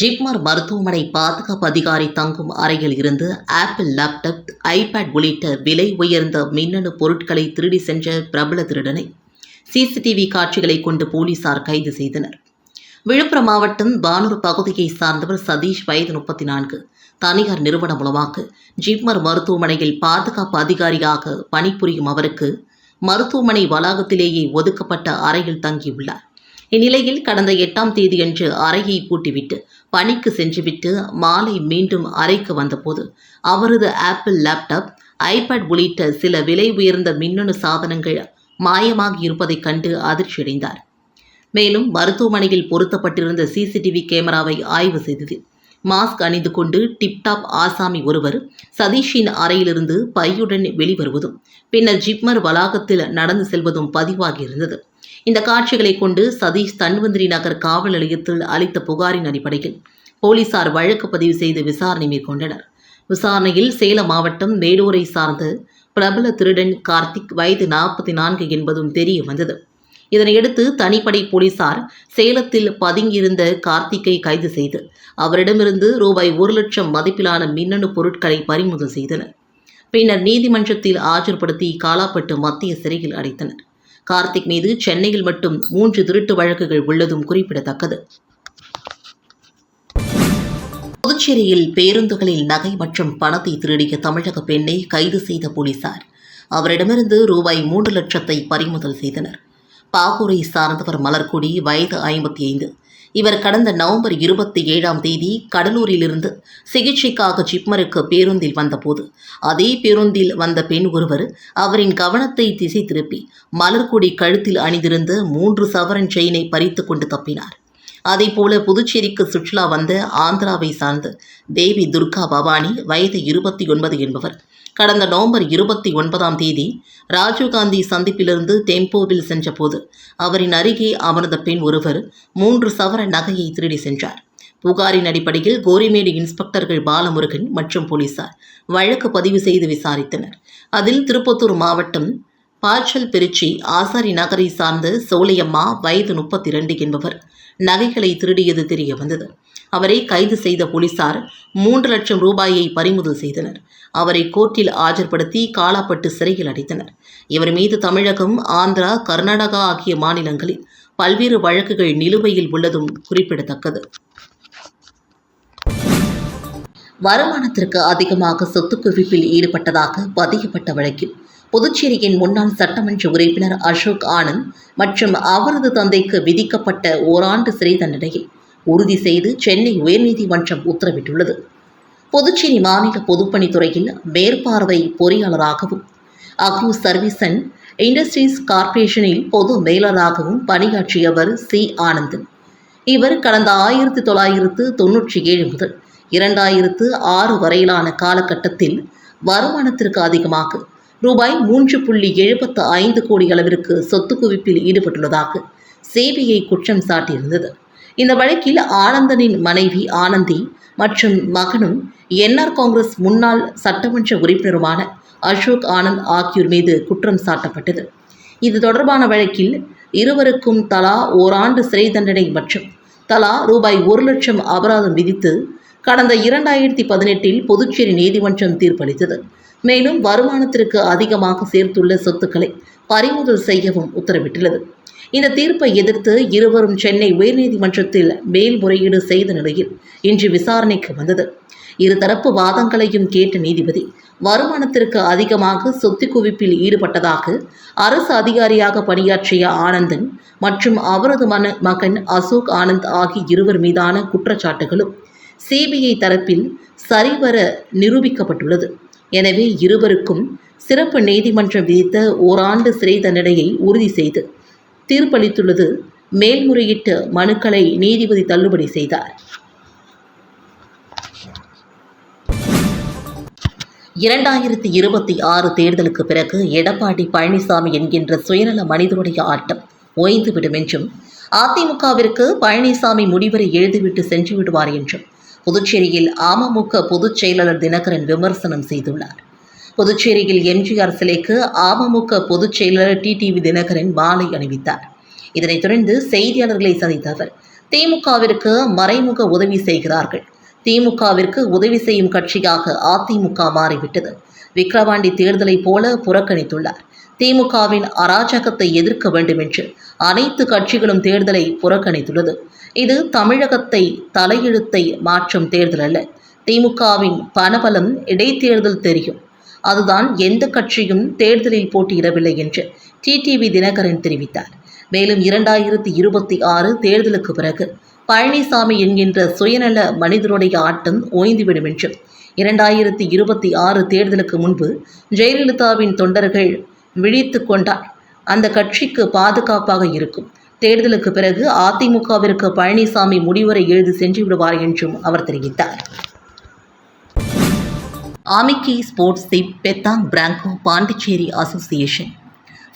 ஜிப்மர் மருத்துவமனை பாதுகாப்பு அதிகாரி தங்கும் அறையில் இருந்து ஆப்பிள் லேப்டாப் ஐபேட் உள்ளிட்ட விலை உயர்ந்த மின்னணு பொருட்களை திருடி சென்ற பிரபல திருடனை சிசிடிவி காட்சிகளை கொண்டு போலீசார் கைது செய்தனர். விழுப்புரம் மாவட்டம் பானூர் பகுதியை சார்ந்தவர் சதீஷ் வயது முப்பத்தி நான்கு தனியார் நிறுவனம் மூலமாக ஜிப்மர் மருத்துவமனையில் பாதுகாப்பு அதிகாரியாக பணிபுரியும் அவருக்கு மருத்துவமனை வளாகத்திலேயே ஒதுக்கப்பட்ட அறையில் தங்கியுள்ளார். இந்நிலையில் கடந்த எட்டாம் தேதியன்று அறையை பூட்டிவிட்டு பணிக்கு சென்றுவிட்டு மாலை மீண்டும் அறைக்கு வந்தபோது அவரது ஆப்பிள் லேப்டாப் ஐபேட் உள்ளிட்ட சில விலை உயர்ந்த மின்னணு சாதனங்கள் மாயமாகி இருப்பதைக் கண்டு அதிர்ச்சியடைந்தார். மேலும் மருத்துவமனையில் பொருத்தப்பட்டிருந்த சிசிடிவி கேமராவை ஆய்வு செய்தது. மாஸ்க் அணிந்து கொண்டு டிப்டாப் ஆசாமி ஒருவர் சதீஷின் அறையிலிருந்து பையுடன் வெளிவருவதும் பின்னர் ஜிப்மர் வளாகத்தில் நடந்து செல்வதும் பதிவாகியிருந்தது. இந்த காட்சிகளை கொண்டு சதீஷ் தன்வந்திரி நகர் காவல் நிலையத்தில் அளித்த புகாரின் அடிப்படையில் போலீசார் வழக்கு பதிவு செய்து விசாரணை மேற்கொண்டனர். விசாரணையில் சேலம் மாவட்டம் வேலூரை சார்ந்த பிரபல திருடன் கார்த்திக் வயது நாற்பத்தி நான்கு என்பதும் தெரிய வந்தது. இதனையடுத்து தனிப்படை போலீசார் சேலத்தில் பதுங்கியிருந்த கார்த்திக்கை கைது செய்து அவரிடமிருந்து ரூபாய் ஒரு லட்சம் மதிப்பிலான மின்னணு பொருட்களை பறிமுதல் செய்தனர். பின்னர் நீதிமன்றத்தில் ஆஜர்படுத்தி காலாப்பட்டு மத்திய சிறையில் அடைத்தனர். கார்த்திக் மீது சென்னையில் மட்டும் மூன்று திருட்டு வழக்குகள் உள்ளதும் குறிப்பிடத்தக்கது. புதுச்சேரியில் பேருந்துகளில் நகை மற்றும் பணத்தை திருடிய தமிழக பெண்ணை கைது செய்த போலீசார். அவரிடமிருந்து ரூபாய் மூன்று லட்சத்தை பறிமுதல் செய்தனர். பாகூரை சார்ந்தவர் மலர்கொடி வயது ஐம்பத்தி ஐந்து. இவர் கடந்த நவம்பர் இருபத்தி ஏழாம் தேதி கடலூரிலிருந்து சிகிச்சைக்காக ஜிப்மருக்கு பேருந்தில் வந்தபோது அதே பேருந்தில் வந்த பெண் ஒருவர் அவரின் கவனத்தை திசை திருப்பி மலர்கொடி கழுத்தில் அணிந்திருந்த மூன்று சவரன் செயினை பறித்து கொண்டு தப்பினார். அதேபோல புதுச்சேரிக்கு சுற்றுலா வந்த ஆந்திராவை சார்ந்த தேவி துர்கா பவானி வயது இருபத்தி ஒன்பது என்பவர் கடந்த நவம்பர் இருபத்தி ஒன்பதாம் தேதி ராஜீவ்காந்தி சந்திப்பிலிருந்து டெம்போவில் சென்றபோது அவரின் அருகே அமர்ந்த பெண் ஒருவர் மூன்று சவர நகையை திருடி சென்றார். புகாரின் அடிப்படையில் கோரிமேடு இன்ஸ்பெக்டர்கள் பாலமுருகன் மற்றும் போலீசார் வழக்கு பதிவு செய்து விசாரித்தனர். அதில் திருப்பத்தூர் மாவட்டம் பாச்சல் திருச்சி ஆசாரி நகரை சார்ந்த சோலையம்மா வயது முப்பத்தி இரண்டு என்பவர் நகைகளை திருடியது தெரிய வந்தது. அவரை கைது செய்த போலீசார் மூன்று லட்சம் ரூபாயை பறிமுதல் செய்தனர். அவரை கோர்ட்டில் ஆஜர்படுத்தி காலாப்பட்டு சிறையில் அடைத்தனர். இவர் மீது தமிழகம் ஆந்திரா கர்நாடகா ஆகிய மாநிலங்களில் பல்வேறு வழக்குகள் நிலுவையில் உள்ளதும் குறிப்பிடத்தக்கது. வருமானத்திற்கு அதிகமாக சொத்து குவிப்பில் ஈடுபட்டதாக பதியப்பட்ட வழக்கில் புதுச்சேரியின் முன்னாள் சட்டமன்ற உறுப்பினர் அசோக் ஆனந்த் மற்றும் அவரது தந்தைக்கு விதிக்கப்பட்ட ஓராண்டு சிறை தண்டனையை உறுதி செய்து சென்னை உயர்நீதிமன்றம் உத்தரவிட்டுள்ளது. புதுச்சேரி மாநில பொதுப்பணித்துறையில் மேற்பார்வை பொறியாளராகவும் அக்யூ சர்வீஸ் அண்ட் இண்டஸ்ட்ரீஸ் கார்ப்பரேஷனில் பொது மேலராகவும் பணியாற்றியவர் சி. ஆனந்தன் இவர் கடந்த ஆயிரத்தி தொள்ளாயிரத்து தொன்னூற்றி ஏழு முதல் இரண்டாயிரத்து ஆறு வரையிலான காலகட்டத்தில் வருமானத்திற்கு அதிகமாக ரூபாய் மூன்று புள்ளி எழுபத்து ஐந்து கோடி அளவிற்கு சொத்து குவிப்பில் ஈடுபட்டுள்ளதாக சேபிஐ குற்றம் சாட்டியிருந்தது. இந்த வழக்கில் ஆனந்தனின் மனைவி ஆனந்தி மற்றும் மகனும் என்ஆர் காங்கிரஸ் முன்னாள் சட்டமன்ற உறுப்பினருமான அசோக் ஆனந்த் ஆகியோர் மீது குற்றம் சாட்டப்பட்டது. இது தொடர்பான வழக்கில் இருவருக்கும் தலா ஓராண்டு சிறை தண்டனை மற்றும் தலா ரூபாய் ஒரு லட்சம் அபராதம் விதித்து கடந்த இரண்டாயிரத்தி பதினெட்டில் புதுச்சேரி நீதிமன்றம் தீர்ப்பளித்தது. மேலும் வருமானத்திற்கு அதிகமாக சேர்த்துள்ள சொத்துக்களை பறிமுதல் செய்யவும் உத்தரவிட்டுள்ளது. இந்த தீர்ப்பை எதிர்த்து இருவரும் சென்னை உயர்நீதிமன்றத்தில் மேல்முறையீடு செய்த நிலையில் இன்று விசாரணைக்கு வந்தது. இருதரப்பு வாதங்களையும் கேட்ட நீதிபதி வருமானத்திற்கு அதிகமாக சொத்து குவிப்பில் ஈடுபட்டதாக அரசு அதிகாரியாக பணியாற்றிய ஆனந்தன் மற்றும் அவரது மன மகன் அசோக் ஆனந்த் ஆகிய இருவர் மீதான குற்றச்சாட்டுகளும் சிபிஐ தரப்பில் சரிவர நிரூபிக்கப்பட்டுள்ளது. எனவே இருவருக்கும் சிறப்பு நீதிமன்றம் விதித்த ஓராண்டு சிறை தண்டனையை உறுதி செய்து தீர்ப்பளித்துள்ளது மேல்முறையீட்டு மனுக்களை நீதிபதி தள்ளுபடி செய்தார். இரண்டாயிரத்தி இருபத்தி ஆறு தேர்தலுக்கு பிறகு எடப்பாடி பழனிசாமி என்கின்ற சுயநல மனிதனுடைய ஆட்டம் ஓய்ந்துவிடும் என்றும் அதிமுகவிற்கு பழனிசாமி முடிவரை எழுதிவிட்டு சென்று விடுவார் என்றும் புதுச்சேரியில் அமமுக பொதுச் செயலாளர் தினகரன் விமர்சனம் செய்துள்ளார். புதுச்சேரியில் எம்ஜிஆர் சிலைக்கு அமமுக பொதுச் செயலாளர் டிடிவி தினகரன் மாலை அணிவித்தார். இதனைத் தொடர்ந்து செய்தியாளர்களை சந்தித்த அவர் திமுகவிற்கு மறைமுக உதவி செய்கிறார்கள். திமுகவிற்கு உதவி செய்யும் கட்சியாக அதிமுக மாறிவிட்டது. விக்கிரவாண்டி தேர்தலை போல புறக்கணித்துள்ளார். திமுகவின் அராஜகத்தை எதிர்க்க வேண்டும் என்று அனைத்து கட்சிகளும் தேர்தலை புறக்கணித்துள்ளது. இது தமிழகத்தை தலையெழுத்தை மாற்றும் தேர்தல் அல்ல. திமுகவின் பணபலம் இடைத்தேர்தல் தெரியும். அதுதான் எந்த கட்சியும் தேர்தலில் போட்டியிடவில்லை என்று டிடிவி தினகரன் தெரிவித்தார். மேலும் இரண்டாயிரத்தி இருபத்தி ஆறு தேர்தலுக்கு பிறகு பழனிசாமி என்கின்ற சுயநல மனிதனுடைய ஆட்டம் ஓய்ந்துவிடும் என்றும் இரண்டாயிரத்தி இருபத்தி ஆறு தேர்தலுக்கு முன்பு ஜெயலலிதாவின் தொண்டர்கள் விழித்து கொண்டால் அந்த கட்சிக்கு பாதுகாப்பாக இருக்கும். தேர்தலுக்கு பிறகு அதிமுகவிற்கு பழனிசாமி முடிவுரை எழுதி சென்று விடுவார் என்றும் அவர் தெரிவித்தார். ஆமிக்கி ஸ்போர்ட்ஸ் தி பெத்தாங் பிராங்கோ பாண்டிச்சேரி அசோசியேஷன்.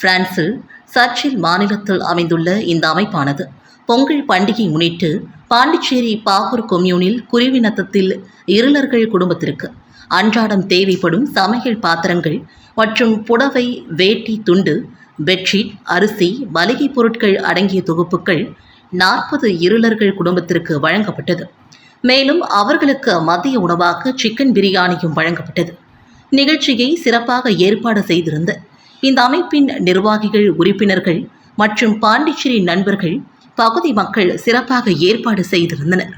பிரான்சில் சர்ச்சில் மாநிலத்தில் அமைந்துள்ள இந்த அமைப்பானது பொங்கல் பண்டிகை முன்னிட்டு பாண்டிச்சேரி பாகூர் கொம்யூனில் குருவினத்தத்தில் இருளர்கள் குடும்பத்திற்கு அன்றாடம் தேவைப்படும் சமையல் பாத்திரங்கள் மற்றும் புடவை வேட்டி துண்டு பெட்ஷீட் அரிசி மளிகை பொருட்கள் அடங்கிய தொகுப்புகள் நாற்பது இருளர்கள் குடும்பத்திற்கு வழங்கப்பட்டது. மேலும் அவர்களுக்கு மதிய உணவாக சிக்கன் பிரியாணியும் வழங்கப்பட்டது. நிகழ்ச்சியை சிறப்பாக ஏற்பாடு செய்திருந்த இந்த அமைப்பின் நிர்வாகிகள் உறுப்பினர்கள் மற்றும் பாண்டிச்சேரி நண்பர்கள் பகுதி மக்கள் சிறப்பாக ஏற்பாடு செய்திருந்தனர்.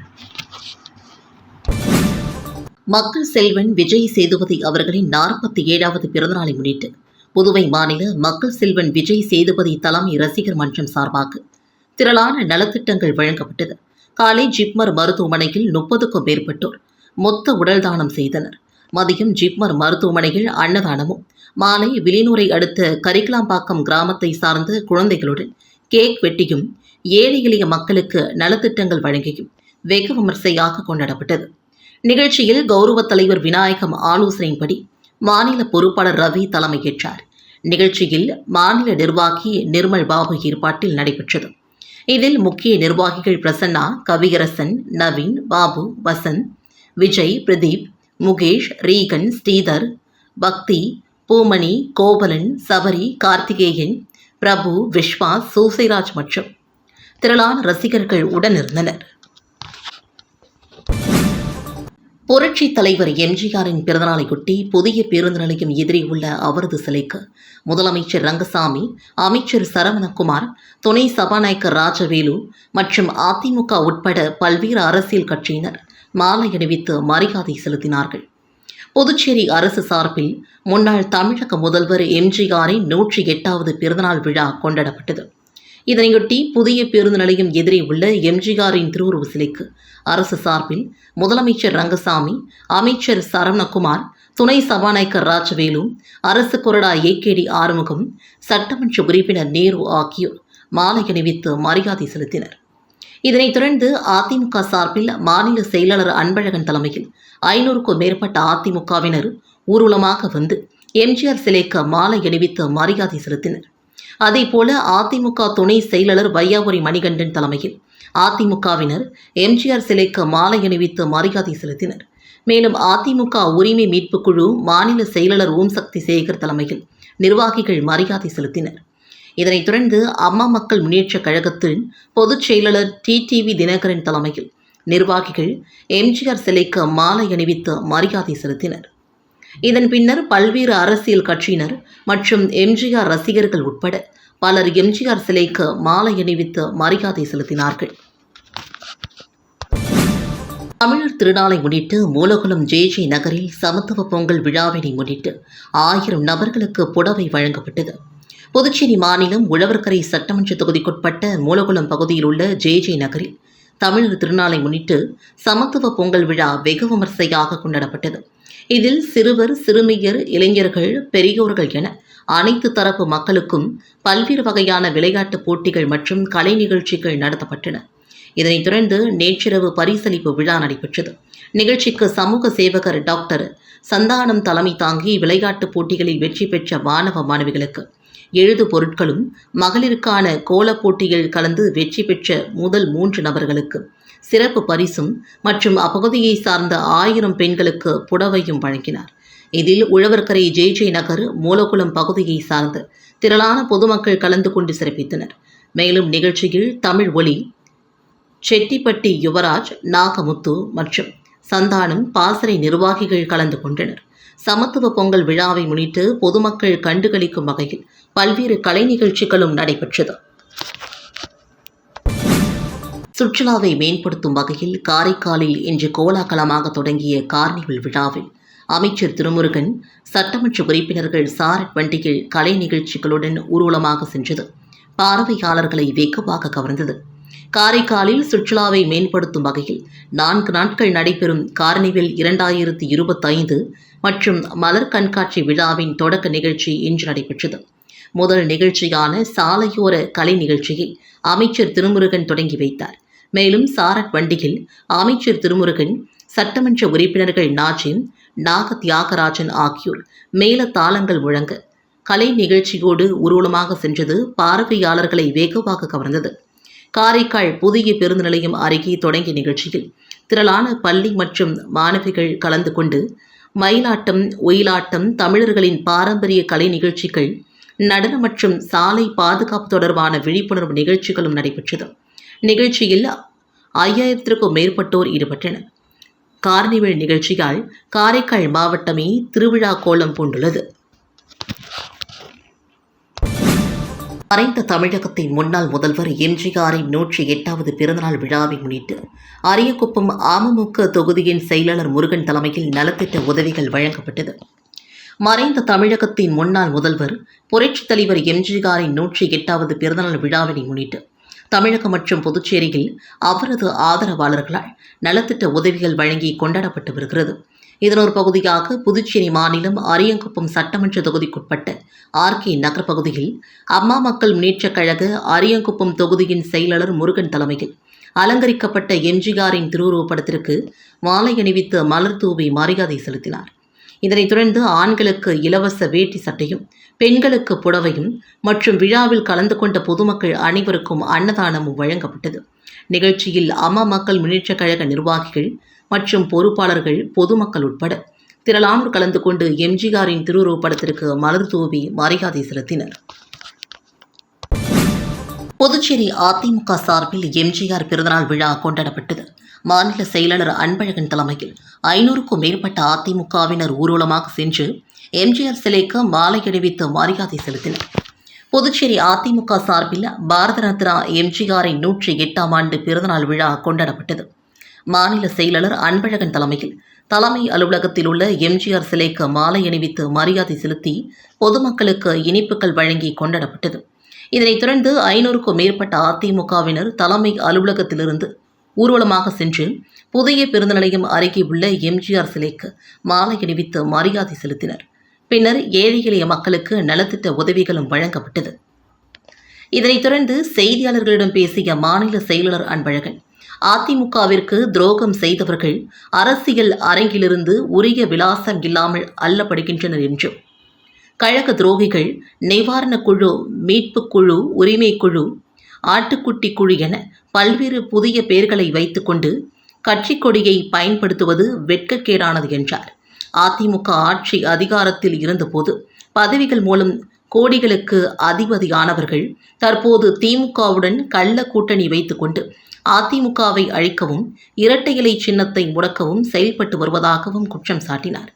மக்கள் செல்வன் விஜய் சேதுபதி அவர்களின் நாற்பத்தி ஏழாவது பிறந்தநாளை முன்னிட்டு புதுவை மாநில மக்கள் செல்வன் விஜய் சேதுபதி தலைமை ரசிகர் மன்றம் சார்பாக திரளான நலத்திட்டங்கள் வழங்கப்பட்டது. காலை ஜிப்மர் மருத்துவமனையில் முப்பதுக்கும் மேற்பட்டோர் மொத்த உடல் தானம் செய்தனர். மதியம் ஜிப்மர் மருத்துவமனையில் அன்னதானமும் மாலை விலினூரை அடுத்த கரிக்கலாம்பாக்கம் கிராமத்தை சார்ந்த குழந்தைகளுடன் கேக் வெட்டியும் ஏழை எளிய மக்களுக்கு நலத்திட்டங்கள் வழங்கியும் வெகு விமர்சையாக கொண்டாடப்பட்டது. நிகழ்ச்சியில் கௌரவ தலைவர் விநாயகம் ஆலோசனையின்படி மாநில பொறுப்பாளர் ரவி தலைமையேற்றார். நிகழ்ச்சியில் மாநில நிர்வாகி நிர்மல் பாபு ஏற்பாட்டில் நடைபெற்றது. இதில் முக்கிய நிர்வாகிகள் பிரசன்னா கவியரசன் நவீன் பாபு வசந்த் விஜய் பிரதீப் முகேஷ் ரீகன் ஸ்ரீதர் பக்தி பூமணி கோபலன் சபரி கார்த்திகேயன் பிரபு விஸ்வாஸ் சூசைராஜ் மற்றும் திரளான ரசிகர்கள் உடனிருந்தனர். புரட்சி தலைவர் எம்ஜிஆரின் பிறந்தநாளையொட்டி புதிய பேருந்து நிலையம் எதிரே உள்ள அவரது சிலைக்கு முதலமைச்சர் ரங்கசாமி அமைச்சர் சரவணகுமார் துணை சபாநாயகர் ராஜவேலு மற்றும் அதிமுக உட்பட பல்வேறு அரசியல் கட்சியினர் மாலை அணிவித்து மரியாதை செலுத்தினார்கள். புதுச்சேரி அரசு சார்பில் முன்னாள் தமிழக முதல்வர் எம்ஜிஆரின் நூற்றி எட்டாவது பிறந்தநாள் விழா கொண்டாடப்பட்டது. இதனையொட்டி புதிய பேருந்து நிலையம் எதிரே உள்ள எம்ஜிஆரின் திருவுருவ சிலைக்கு அரசு சார்பில் முதலமைச்சர் ரங்கசாமி அமைச்சர் சரவணகுமார் துணை சபாநாயகர் ராஜவேலு அரசு கொறடா ஏகேடி ஆறுமுகம் சட்டமன்ற உறுப்பினர் நேரு ஆகியோர் மாலை அணிவித்து மரியாதை செலுத்தினர். இதனைத் தொடர்ந்து அதிமுக சார்பில் மாநில செயலாளர் அன்பழகன் தலைமையில் ஐநூறுக்கும் மேற்பட்ட அதிமுகவினர் ஊர்வலமாக வந்து எம்ஜிஆர் சிலைக்கு மாலை அணிவித்து மரியாதை செலுத்தினர். அதேபோல அதிமுக துணை செயலாளர் வையாபுரி மணிகண்டன் தலைமையில் அதிமுகவினர் எம்ஜிஆர் சிலைக்கு மாலை அணிவித்து மரியாதை செலுத்தினர். மேலும் அதிமுக உரிமை மீட்புக் குழு மாநில செயலாளர் ஓம் சக்தி சேகர் தலைமையில் நிர்வாகிகள் மரியாதை செலுத்தினர். இதனைத் தொடர்ந்து அம்மா மக்கள் முன்னேற்றக் கழகத்தின் பொதுச் செயலாளர் டிடிவி தினகரன் தலைமையில் நிர்வாகிகள் எம்ஜிஆர் சிலைக்கு மாலை அணிவித்து மரியாதை செலுத்தினர். இதன் பின்னர் பல்வேறு அரசியல் கட்சியினர் மற்றும் எம்ஜிஆர் ரசிகர்கள் உட்பட பலர் எம்ஜிஆர் சிலைக்கு மாலை அணிவித்து மரியாதை செலுத்தினார்கள். தமிழர் திருநாளை முன்னிட்டு மூலகுளம் ஜே ஜே நகரில் சமத்துவ பொங்கல் விழாவினை முன்னிட்டு ஆயிரம் நபர்களுக்கு புடவை வழங்கப்பட்டது. புதுச்சேரி மாநிலம் உழவர்கரை சட்டமன்ற தொகுதிக்குட்பட்ட மூலகுளம் பகுதியில் உள்ள ஜே ஜே நகரில் தமிழர் திருநாளை முன்னிட்டு சமத்துவ பொங்கல் விழா வெகு விமர்சையாக கொண்டாடப்பட்டது. இதில் சிறுவர் சிறுமியர் இளைஞர்கள் பெரியோர்கள் என அனைத்து தரப்பு மக்களுக்கும் பல்வேறு வகையான விளையாட்டுப் போட்டிகள் மற்றும் கலை நிகழ்ச்சிகள் நடத்தப்பட்டன. இதனைத் தொடர்ந்து நேற்றிரவு பரிசளிப்பு விழா நடைபெற்றது. நிகழ்ச்சிக்கு சமூக சேவகர் டாக்டர் சந்தானம் தலைமை தாங்கி விளையாட்டுப் போட்டிகளில் வெற்றி பெற்ற மாணவ மாணவிகளுக்கு எழுது பொருட்களும் மகளிருக்கான கோலப் போட்டியில் கலந்து வெற்றி பெற்ற முதல் மூன்று நபர்களுக்கு சிறப்பு பரிசும் மற்றும் அப்பகுதியை சார்ந்த ஆயிரம் பெண்களுக்கு புடவையும் வழங்கினார். இதில் உழவர்கரை ஜே ஜே நகர் மூலகுளம் பகுதியை சார்ந்து திரளான பொதுமக்கள் கலந்து கொண்டு சிறப்பித்தனர். மேலும் நிகழ்ச்சியில் தமிழ் ஒலி செட்டிப்பட்டி யுவராஜ் நாகமுத்து மற்றும் சந்தானம் பாசறை நிர்வாகிகள் கலந்து கொண்டனர். சமத்துவ பொங்கல் விழாவை முன்னிட்டு பொதுமக்கள் கண்டுகளிக்கும் வகையில் பல்வேறு கலை நிகழ்ச்சிகளும் நடைபெற்றது. சுற்றுலாவை மேம்படுத்தும் வகையில் காரைக்காலில் இன்று கோலாகலமாக தொடங்கிய கார்னிவல் விழாவில் அமைச்சர் திருமுருகன் சட்டமன்ற உறுப்பினர்கள் சாரட் வண்டியில் கலை நிகழ்ச்சிகளுடன் ஊர்வலமாக சென்றது. பார்வையாளர்களை வெகுவாக கவர்ந்தது. காரைக்காலில் சுற்றுலாவை மேம்படுத்தும் வகையில் நான்கு நாட்கள் நடைபெறும் கார்னிவல் இரண்டாயிரத்தி இருபத்தைந்து மற்றும் மலர் கண்காட்சி விழாவின் தொடக்க நிகழ்ச்சி இன்று நடைபெற்றது. முதல் நிகழ்ச்சியான சாலையோர கலை நிகழ்ச்சியை அமைச்சர் திருமுருகன் தொடங்கி வைத்தார். மேலும் சாரட் வண்டியில் அமைச்சர் திருமுருகன் சட்டமன்ற உறுப்பினர்கள் நாஜிம் நாக தியாகராஜன் ஆகியோர் மேல தாளங்கள் முழங்க கலை நிகழ்ச்சியோடு ஊர்வலமாக சென்றது பார்வையாளர்களை வேகமாக கவர்ந்தது. காரைக்கால் புதிய பேருந்து நிலையம் அருகே தொடங்கிய நிகழ்ச்சியில் திரளான பள்ளி மற்றும் மாணவிகள் கலந்து கொண்டு மயிலாட்டம் ஒயிலாட்டம் தமிழர்களின் பாரம்பரிய கலை நிகழ்ச்சிகள் நடன மற்றும் சாலை பாதுகாப்பு தொடர்பான விழிப்புணர்வு நிகழ்ச்சிகளும் நடைபெற்றது. நிகழ்ச்சியில் ஐயாயிரத்திற்கும் மேற்பட்டோர் ஈடுபட்டனர். கார்னிவல் நிகழ்ச்சியால் காரைக்கால் மாவட்டமே திருவிழா கோலம் பூண்டுள்ளது. மறைந்த தமிழகத்தின் முன்னாள் முதல்வர் எம்ஜிஆரின் நூற்றி எட்டாவது பிறந்தநாள் விழாவை முன்னிட்டு அரியக்குப்பம் அமமுக தொகுதியின் செயலாளர் முருகன் தலைமையில் நலத்திட்ட உதவிகள் வழங்கப்பட்டது. மறைந்த தமிழகத்தின் முன்னாள் முதல்வர் புரட்சித் தலைவர் எம்ஜிஆரின் நூற்றி எட்டாவது பிறந்தநாள் விழாவினை முன்னிட்டு தமிழகம் மற்றும் புதுச்சேரியில் அவரது ஆதரவாளர்களால் நலத்திட்ட உதவிகள் வழங்கி கொண்டாடப்பட்டு வருகிறது இதன் ஒரு பகுதியாக புதுச்சேரி மாநிலம் அரியங்குப்பம் சட்டமன்ற தொகுதிக்குட்பட்ட ஆர்கே நகர் பகுதியில் அம்மா மக்கள் முன்னேற்றக் கழக அரியங்குப்பம் தொகுதியின் செயலாளர் முருகன் தலைமையில் அலங்கரிக்கப்பட்ட எம்ஜிஆரின் திருவுருவப்படத்திற்கு மாலை அணிவித்து மலர் தூவி மரியாதை செலுத்தினார். இதனைத் தொடர்ந்து ஆண்களுக்கு இலவச வேட்டி சட்டையும் பெண்களுக்கு புடவையும் மற்றும் விழாவில் கலந்து கொண்ட பொதுமக்கள் அனைவருக்கும் அன்னதானமும் வழங்கப்பட்டது. நிகழ்ச்சியில் அம்மா மக்கள் முன்னேற்றக் கழக நிர்வாகிகள் மற்றும் பொறுப்பாளர்கள் பொதுமக்கள் உட்பட திரளானோர் கலந்து கொண்டு எம்ஜிஆரின் திருவுருவப்படத்திற்கு மலர் தூவி மரியாதை செலுத்தினர். புதுச்சேரி அதிமுக சார்பில் எம்ஜிஆர் பிறந்தநாள் விழா கொண்டாடப்பட்டது. மாநில செயலாளர் அன்பழகன் தலைமையில் ஐநூறுக்கும் மேற்பட்ட அதிமுகவினர் ஊர்வலமாக சென்று எம்ஜிஆர் சிலைக்கு மாலை அணிவித்து மரியாதை செலுத்தினர். புதுச்சேரி அதிமுக சார்பில் பாரத ரத்னா எம்ஜிஆரின் நூற்றி எட்டாம் ஆண்டு பிறந்தநாள் விழா கொண்டாடப்பட்டது. மாநில செயலாளர் அன்பழகன் தலைமையில் தலைமை அலுவலகத்தில் உள்ள எம்ஜிஆர் சிலைக்கு மாலை அணிவித்து மரியாதை செலுத்தி பொதுமக்களுக்கு இனிப்புகள் வழங்கி கொண்டாடப்பட்டது. இதனைத் தொடர்ந்து ஐநூறுக்கும் மேற்பட்ட அதிமுகவினர் தலைமை அலுவலகத்திலிருந்து ஊர்வலமாக சென்று புதிய பேருந்து நிலையம் அருகே உள்ள எம்ஜிஆர் சிலைக்கு மாலை அணிவித்து மரியாதை செலுத்தினர். பின்னர் ஏழை எளிய மக்களுக்கு நலத்திட்ட உதவிகளும் வழங்கப்பட்டது. இதனைத் தொடர்ந்து செய்தியாளர்களிடம் பேசிய மாநில செயலாளர் அன்பழகன் அதிமுகவிற்கு துரோகம் செய்தவர்கள் அரசியல் அரங்கிலிருந்து உரிய விலாசம் இல்லாமல் அல்லப்படுகின்றனர் என்றும் கழக துரோகிகள் நிவாரணக் குழு மீட்புக் குழு உரிமை குழு ஆட்டுக்குட்டி குழு என பல்வேறு புதிய பெயர்களை வைத்துக்கொண்டு கட்சி கொடியை பயன்படுத்துவது வெட்கக்கேடானது என்றார். அதிமுக ஆட்சி அதிகாரத்தில் இருந்தபோது பதவிகள் மூலம் கோடிகளுக்கு அதிபதியானவர்கள் தற்போது திமுகவுடன் கள்ள கூட்டணி வைத்துக்கொண்டு அதிமுகவை அழிக்கவும் இரட்டை இலை சின்னத்தை முடக்கவும் செயல்பட்டு வருவதாகவும் குற்றம் சாட்டினார்.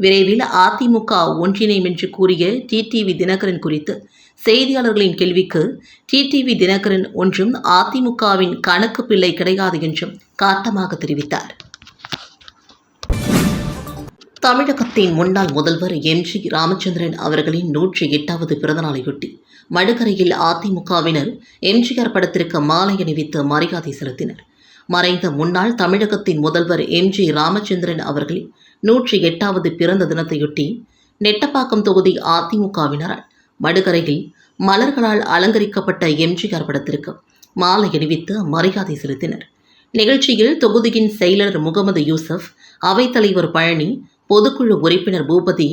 விரைவில் அதிமுக ஒன்றிணையும் என்று கூறிய டிடிவி தினகரன் குறித்து செய்தியாளர்களின் கேள்விக்கு டிடிவி தினகரன் ஒன்றும் அதிமுகவின் கணக்கு பிள்ளை கிடையாது என்றும் காட்டமாக தெரிவித்தார். தமிழகத்தின் முன்னாள் முதல்வர் எம் ஜி ராமச்சந்திரன் அவர்களின் நூற்றி எட்டாவது பிறந்தநாளையொட்டி மடுகரையில் அதிமுகவினர் எம்ஜிஆர் படத்திற்கு மாலை அணிவித்து மரியாதை செலுத்தினர். மறைந்த முன்னாள் தமிழகத்தின் முதல்வர் எம் ஜி ராமச்சந்திரன் அவர்களின் நூற்றி எட்டாவது பிறந்த தினத்தையொட்டி நெட்டப்பாக்கம் தொகுதி அதிமுகவினரால் மடுகரையில் மலர்களால் அலங்கரிக்கப்பட்ட எம்ஜிஆர் படத்திற்கு மாலை அணிவித்து மரியாதை செலுத்தினர். நிகழ்ச்சியில் தொகுதியின் செயலர் முகமது யூசப் அவைத்தலைவர் பழனி பொதுக்குழு உறுப்பினர் பூபதி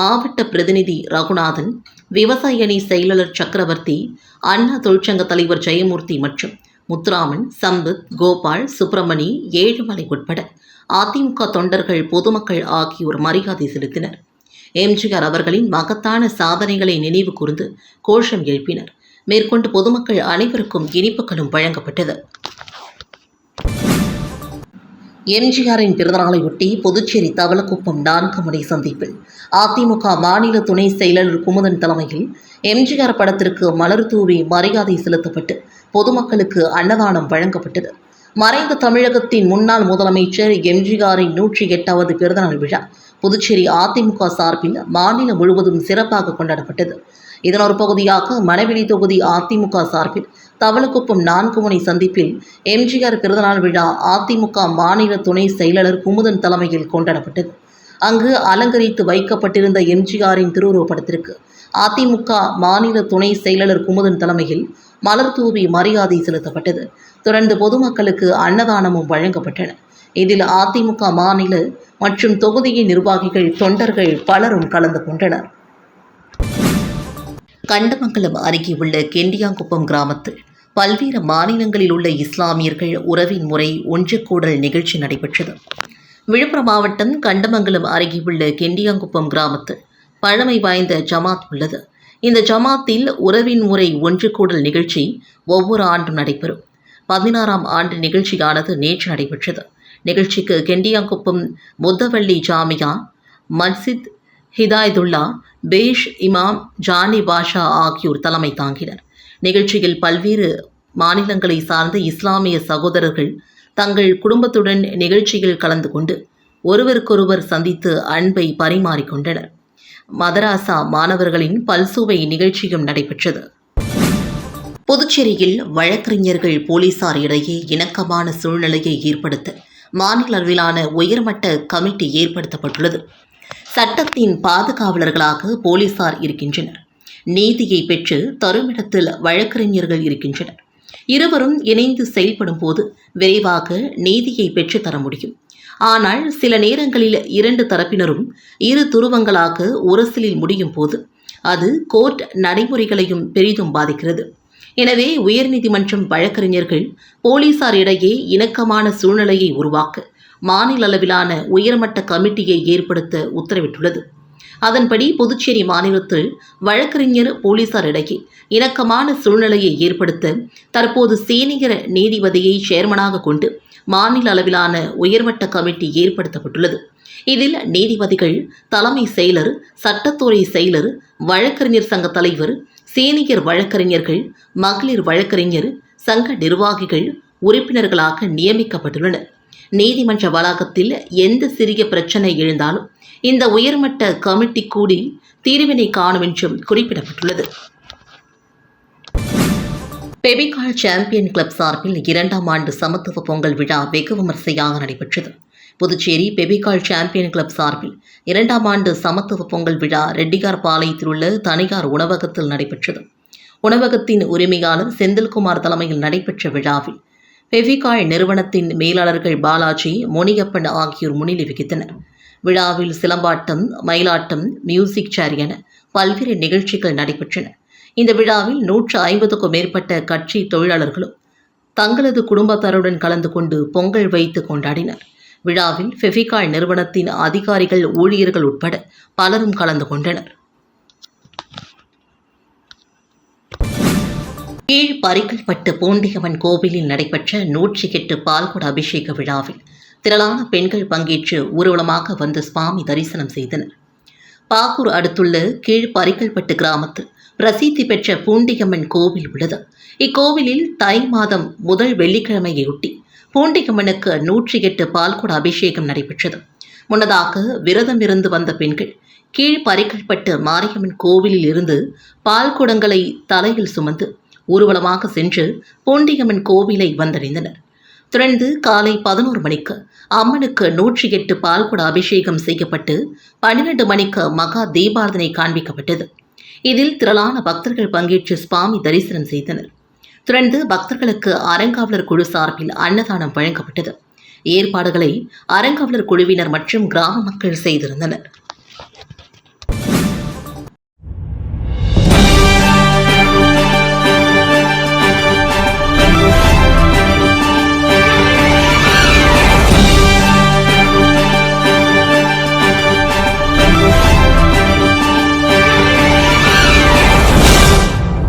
மாவட்ட பிரதிநிதி ரகுநாதன் விவசாய அணி செயலாளர் சக்கரவர்த்தி அண்ணா தொழிற்சங்க தலைவர் ஜெயமூர்த்தி மற்றும் முத்துராமன் சம்பத் கோபால் சுப்பிரமணி ஏழுமலை உட்பட அதிமுக தொண்டர்கள் பொதுமக்கள் ஆகியோர் மரியாதை செலுத்தினர். எம்ஜிஆர் அவர்களின் மகத்தான சாதனைகளை நினைவு கூர்ந்து கோஷம் எழுப்பினர். மேற்கொண்டு பொதுமக்கள் அனைவருக்கும் இனிப்புகளும் வழங்கப்பட்டது. எம்ஜிஆரின் பிறந்தநாளையொட்டி புதுச்சேரி தவளக்குப்பம் நான்கு முனை சந்திப்பில் அதிமுக மாநில துணை செயலாளர் குமுதன் தலைமையில் எம்ஜிஆர் படத்திற்கு மலர் தூவி மரியாதை செலுத்தப்பட்டு பொதுமக்களுக்கு அன்னதானம் வழங்கப்பட்டது. மறைந்த தமிழகத்தின் முன்னாள் முதலமைச்சர் எம்ஜிஆரின் நூற்றி எட்டாவது பிறந்தநாள் விழா புதுச்சேரி அதிமுக சார்பில் மாநிலம் முழுவதும் சிறப்பாக கொண்டாடப்பட்டது. இதன் ஒரு பகுதியாக மணவெளி தொகுதி அதிமுக சார்பில் தவளக்குப்பம் நான்கு முனை சந்திப்பில் எம்ஜிஆர் பிறந்தநாள் விழா அதிமுக மாநில துணை செயலாளர் குமுதன் தலைமையில் கொண்டாடப்பட்டது. அங்கு அலங்கரித்து வைக்கப்பட்டிருந்த எம்ஜிஆரின் திருவுருவப்படத்திற்கு அதிமுக மாநில துணை செயலாளர் குமுதன் தலைமையில் மலர் தூவி மரியாதை செலுத்தப்பட்டது. தொடர்ந்து பொதுமக்களுக்கு அன்னதானமும் வழங்கப்பட்டன. இதில் அதிமுக மாநில மற்றும் தொகுதியின் நிர்வாகிகள் தொண்டர்கள் பலரும் கலந்து கொண்டனர். கண்டமங்கலம் அருகே உள்ள கெண்டியாங்குப்பம் கிராமத்தில் பல்வேறு மாநிலங்களில் உள்ள இஸ்லாமியர்கள் உறவின் முறை ஒன்று கூடல் நிகழ்ச்சி நடைபெற்றது. விழுப்புரம் மாவட்டம் கண்டமங்கலம் அருகே உள்ள கெண்டியாங்குப்பம் கிராமத்தில் பழமை வாய்ந்த ஜமாத் உள்ளது. இந்த ஜமாத்தில் உறவின் முறை ஒன்று கூடல் நிகழ்ச்சி ஒவ்வொரு ஆண்டும் நடைபெறும். பதினாறாம் ஆண்டு நிகழ்ச்சியானது நேற்று நடைபெற்றது. நிகழ்ச்சிக்கு கெண்டியாங்குப்பம் முத்தவள்ளி ஜாமியா மஸ்ஜித் ஹிதாயதுல்லா பேஷ் இமாம் ஜானி பாஷா ஆகியோர் தலைமை தாங்கினர். நிகழ்ச்சியில் பல்வேறு மாநிலங்களை சார்ந்த இஸ்லாமிய சகோதரர்கள் தங்கள் குடும்பத்துடன் நிகழ்ச்சியில் கலந்து கொண்டு ஒருவருக்கொருவர் சந்தித்து அன்பை பரிமாறிக்கொண்டனர். மதராசா மாணவர்களின் பல்சுவை நிகழ்ச்சியும் நடைபெற்றது. புதுச்சேரியில் வழக்கறிஞர்கள் போலீசார் இடையே இணக்கமான சூழ்நிலையை ஏற்படுத்த மாநில அளவிலான உயர்மட்ட கமிட்டி ஏற்படுத்தப்பட்டுள்ளது. சட்டத்தின் பாதுகாவலர்களாக போலீசார் இருக்கின்றனர். நீதியை பெற்று தருமிடத்தில் வழக்கறிஞர்கள் இருக்கின்றனர். இருவரும் இணைந்து செயல்படும் போது விரைவாக நீதியை பெற்று தர முடியும். ஆனால் சில நேரங்களில் இரண்டு தரப்பினரும் இரு துருவங்களாக உரசலில் முடியும் போது அது கோர்ட் நடைமுறைகளையும் பெரிதும் பாதிக்கிறது. எனவே உயர்நீதிமன்றம் வழக்கறிஞர்கள் போலீசார் இடையே இணக்கமான சூழ்நிலையை உருவாக்க மாநில அளவிலான உயர்மட்ட கமிட்டியை ஏற்படுத்த உத்தரவிட்டுள்ளது. அதன்படி புதுச்சேரி மாநிலத்தில் வழக்கறிஞர் போலீசார் இடையே இணக்கமான சூழ்நிலையை ஏற்படுத்த தற்போது சீனியர் நீதிபதியை சேர்மனாக கொண்டு மாநில அளவிலான உயர்மட்ட கமிட்டி ஏற்படுத்தப்பட்டுள்ளது. இதில் நீதிபதிகள் தலைமை செயலர் சட்டத்துறை செயலர் வழக்கறிஞர் சங்க தலைவர் சீனியர் வழக்கறிஞர்கள் மகளிர் வழக்கறிஞர் சங்க நிர்வாகிகள் உறுப்பினர்களாக நியமிக்கப்பட்டுள்ளனர். நீதிமன்ற வளாகத்தில் எந்த சிறிய பிரச்சனை எழுந்தாலும் இந்த உயர்மட்ட கமிட்டி கூடி தீர்வினை காணும் என்றும் குறிப்பிடப்பட்டுள்ளது. பெபிகால் சாம்பியன் கிளப் சார்பில் இரண்டாம் ஆண்டு சமத்துவ பொங்கல் விழா வெகு விமர்சையாக நடைபெற்றது. புதுச்சேரி பெபிகால் சாம்பியன் கிளப் சார்பில் இரண்டாம் ஆண்டு சமத்துவ பொங்கல் விழா ரெட்டிகார் பாளையத்தில் உள்ள தனியார் உணவகத்தில் நடைபெற்றது. உணவகத்தின் உரிமையாளர் செந்தில்குமார் தலைமையில் நடைபெற்ற விழாவில் பெபிகால் நிறுவனத்தின் மேலாளர்கள் பாலாஜி முனியப்பன் ஆகியோர் முன்னிலை வகித்தனர். விழாவில் சிலம்பாட்டம் மயிலாட்டம் மியூசிக் சேர் என பல்வேறு நிகழ்ச்சிகள் நடைபெற்றன. இந்த விழாவில் நூற்று ஐம்பதுக்கும் மேற்பட்ட கட்சி தொழிலாளர்களும் தங்களது குடும்பத்தாருடன் கலந்து கொண்டு பொங்கல் வைத்து கொண்டாடினர். விழாவில் ஃபெஃபிகால் நிறுவனத்தின் அதிகாரிகள் ஊழியர்கள் உட்பட பலரும் கலந்து கொண்டனர். கீழ் பரிக்கல்பட்டு பூண்டியம்மன் கோவிலில் நடைபெற்ற நூற்றி எட்டு பால்குட அபிஷேக விழாவில் திரளான பெண்கள் பங்கேற்று ஊர்வலமாக வந்து சுவாமி தரிசனம் செய்தனர். பாகூர் அடுத்துள்ள கீழ் பறிக்கல்பட்டு கிராமத்தில் பிரசித்தி பெற்ற பூண்டிகம்மன் கோவில் உள்ளது. இக்கோவிலில் தை மாதம் முதல் வெள்ளிக்கிழமையொட்டி பூண்டிகம்மனுக்கு நூற்றி எட்டு பால்குட அபிஷேகம் நடைபெற்றது. முன்னதாக விரதம் இருந்து வந்த பெண்கள் கீழ் பறிக்கப்பட்டு மாரியம்மன் கோவிலில் இருந்து பால் குடங்களை தலையில் சுமந்து ஊர்வலமாக சென்று பூண்டிகம்மன் கோவிலை வந்தடைந்தனர். தொடர்ந்து காலை பதினோரு மணிக்கு அம்மனுக்கு நூற்றி எட்டு பால்குட அபிஷேகம் செய்யப்பட்டு பன்னிரண்டு மணிக்கு மகா தீபாரதனை காண்பிக்கப்பட்டது. இதில் திரளான பக்தர்கள் பங்கேற்று சுவாமி தரிசனம் செய்தனர். தொடர்ந்து பக்தர்களுக்கு அறங்காவலர் குழு சார்பில் அன்னதானம் வழங்கப்பட்டது. ஏற்பாடுகளை அறங்காவலர் குழுவினர் மற்றும் கிராம மக்கள் செய்திருந்தனர்.